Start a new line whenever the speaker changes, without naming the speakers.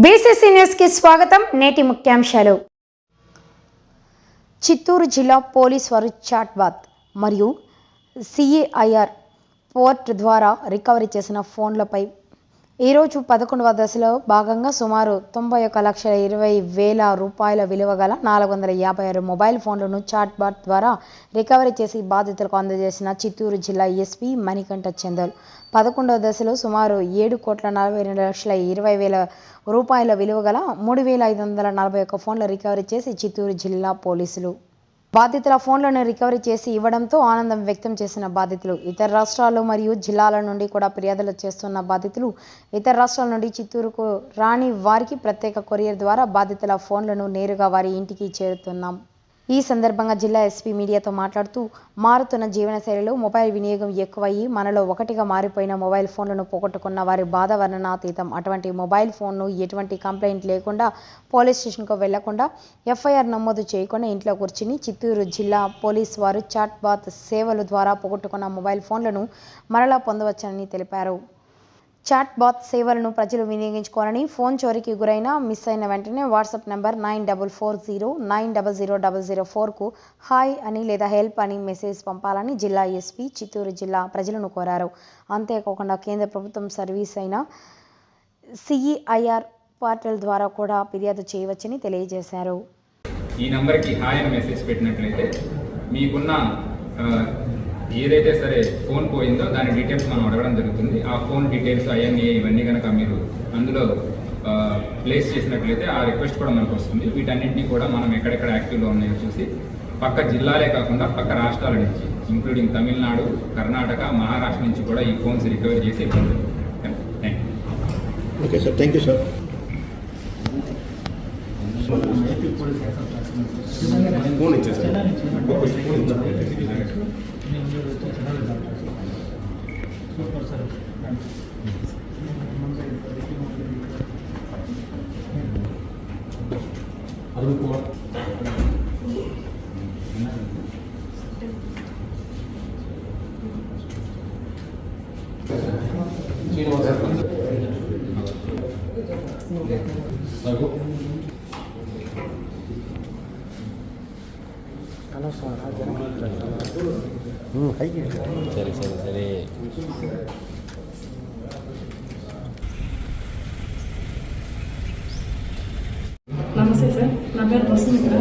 BCC న్యూస్కి స్వాగతం నేటి ముఖ్యాంశాలు. చిత్తూరు జిల్లా పోలీస్ వారు చాట్బాత్ మరియు సిఏఐఆర్ పోర్ట్ ద్వారా రికవరీ చేసిన ఫోన్లపై ఈరోజు పదకొండవ దశలో భాగంగా సుమారు తొంభై ఒక లక్షల ఇరవై వేల రూపాయల విలువ గల నాలుగు వందల యాభై ఆరు మొబైల్ ఫోన్లను చాట్బాట్ ద్వారా రికవరీ చేసి బాధితులకు అందజేసిన చిత్తూరు జిల్లా ఎస్పీ మణికంఠ చందల్. పదకొండవ దశలో సుమారు ఏడు కోట్ల నలభై రెండు లక్షల ఇరవై వేల రూపాయల విలువ గల మూడు వేల ఐదు వందల నలభై ఒక్క ఫోన్లు రికవరీ చేసి చిత్తూరు జిల్లా పోలీసులు బాధితుల ఫోన్లను రికవరీ చేసి ఇవ్వడంతో ఆనందం వ్యక్తం చేసిన బాధితులు. ఇతర రాష్ట్రాలు మరియు జిల్లాల నుండి కూడా ఫిర్యాదులు చేస్తున్న బాధితులు ఇతర రాష్ట్రాల నుండి చిత్తూరుకు రాని వారికి ప్రత్యేక కొరియర్ ద్వారా బాధితుల ఫోన్లను నేరుగా వారి ఇంటికి చేరుతున్నాం. ఈ సందర్భంగా జిల్లా ఎస్పీ మీడియాతో మాట్లాడుతూ మారుతున్న జీవనశైలిలో మొబైల్ వినియోగం ఎక్కువయ్యి మనలో ఒకటిగా మారిపోయిన మొబైల్ ఫోన్లను పోగొట్టుకున్న వారి బాధ వర్ణనాతీతం అటువంటి మొబైల్ ఫోన్ను ఎటువంటి కంప్లైంట్ లేకుండా పోలీస్ స్టేషన్కు వెళ్ళకుండా ఎఫ్ఐఆర్ నమోదు చేయకుండా ఇంట్లో కూర్చుని చిత్తూరు జిల్లా పోలీస్ వారు చాట్ బాత్ సేవల ద్వారా పోగొట్టుకున్న మొబైల్ ఫోన్లను మరలా పొందవచ్చని తెలిపారు. చాట్ బాత్ సేవలను ప్రజలు వినియోగించుకోవాలని ఫోన్ చోరీకి గురైన మిస్ అయిన వెంటనే WhatsApp number nine double four zero nine double zero double zero ఫోర్కు హాయ్ అని లేదా హెల్ప్ అని మెసేజ్ పంపాలని జిల్లా ఎస్పీ చిత్తూరు జిల్లా ప్రజలను కోరారు. అంతేకాకుండా కేంద్ర ప్రభుత్వం సర్వీస్ అయిన సిఈఐఆర్ పోర్టల్ ద్వారా కూడా ఫిర్యాదు చేయవచ్చని తెలియజేశారు.
ఈ నంబర్కి హాయ్ అని మెసేజ్ పెట్టినట్లయితే మీకున్న ఏదైతే సరే ఫోన్ పోయిందో దాని డీటెయిల్స్ మనం అడగడం జరుగుతుంది. ఆ ఫోన్ డీటెయిల్స్ అవన్నీ ఇవన్నీ కనుక మీరు అందులో ప్లేస్ చేసినట్లయితే ఆ రిక్వెస్ట్ కూడా మనకు వస్తుంది. వీటన్నింటినీ కూడా మనం ఎక్కడెక్కడ యాక్టివ్లో ఉన్నాయో చూసి పక్క జిల్లాలే కాకుండా పక్క రాష్ట్రాల నుంచి ఇంక్లూడింగ్ తమిళనాడు కర్ణాటక మహారాష్ట్ర నుంచి కూడా ఈ ఫోన్స్ రికవర్ చేసి ఇవ్వండి thank you
okay sir thank you sir phone ఇచ్చేసారు అరుణ్ కుమార్ శ్రీనివాస్ சரி
சரி சரி నమస్తే సార్. నా పేరు వస్తుంది